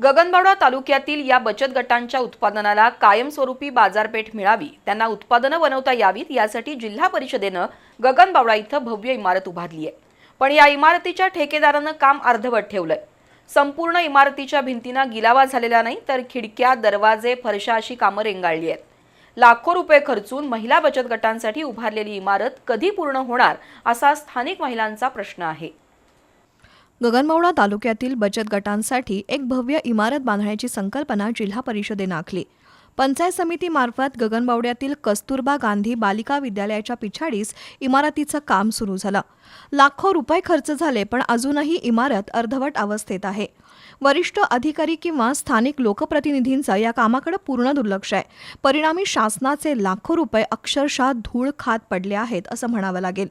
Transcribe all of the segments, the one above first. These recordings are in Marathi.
गगनबावडा तालुक्यातील या बचत गटांच्या उत्पादनाला कायमस्वरूपी बाजारपेठ मिळावी त्यांना उत्पादनं बनवता यावीत यासाठी जिल्हा परिषदेनं गगनबावडा इथं भव्य इमारत उभारली आहे पण या इमारतीच्या ठेकेदारानं काम अर्धवट ठेवलंय. संपूर्ण इमारतीच्या भिंतींना गिलावा झालेला नाही तर खिडक्या दरवाजे फरशा अशी कामं रेंगाळली आहेत. लाखो रुपये खर्चून महिला बचत गटांसाठी उभारलेली इमारत कधी पूर्ण होणार असा स्थानिक महिलांचा प्रश्न आहे. गगनमौळा तालुक्यातील बचत गटांसाठी एक भव्य इमारत बांधण्याची संकल्पना जिल्हा परिषदेनं आखली. पंचायत समितीमार्फत गगनबावड्यातील कस्तुरबा गांधी बालिका विद्यालयाच्या पिछाडीस इमारतीचं काम सुरू झालं. लाखो रुपये खर्च झाले पण अजूनही इमारत अर्धवट अवस्थेत आहे. वरिष्ठ अधिकारी किंवा स्थानिक लोकप्रतिनिधींचं या कामाकडे पूर्ण दुर्लक्ष आहे. परिणामी शासनाचे लाखो रुपये अक्षरशः धूळ खात पडले आहेत असं म्हणावं लागेल.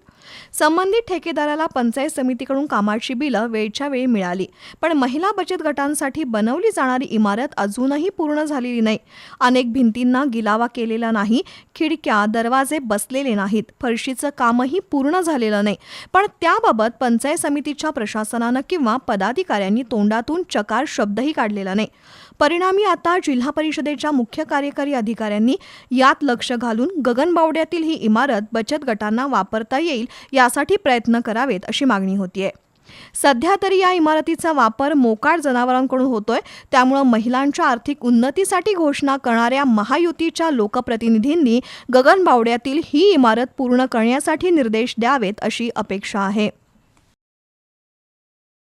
संबंधित ठेकेदाराला पंचायत समितीकडून कामाची बिलं वेळच्या वेळी मिळाली पण महिला बचत गटांसाठी बनवली जाणारी इमारत अजूनही पूर्ण झालेली नाही. अनेक भिंतींना गिलावा केलेला नाही खिडक्या दरवाजे बसलेले नाहीत फरशीचं कामही पूर्ण झालेलं नाही. पण त्याबाबत पंचायत समितीच्या प्रशासनानं किंवा पदाधिकाऱ्यांनी तोंडातून चकार शब्दही काढलेला नाही. परिणामी आता जिल्हा परिषदेच्या मुख्य कार्यकारी अधिकाऱ्यांनी यात लक्ष घालून गगनबावड्यातील ही इमारत बचत गटांना वापरता येईल यासाठी प्रयत्न करावेत अशी मागणी होतीये. सध्या तरी या इमारतीचा वापर मोकाट जनावरांकडून होतोय. त्यामुळं महिलांच्या आर्थिक उन्नतीसाठी घोषणा करणाऱ्या महायुतीच्या लोकप्रतिनिधींनी गगनबावड्यातील ही इमारत पूर्ण करण्यासाठी निर्देश द्यावेत अशी अपेक्षा आहे.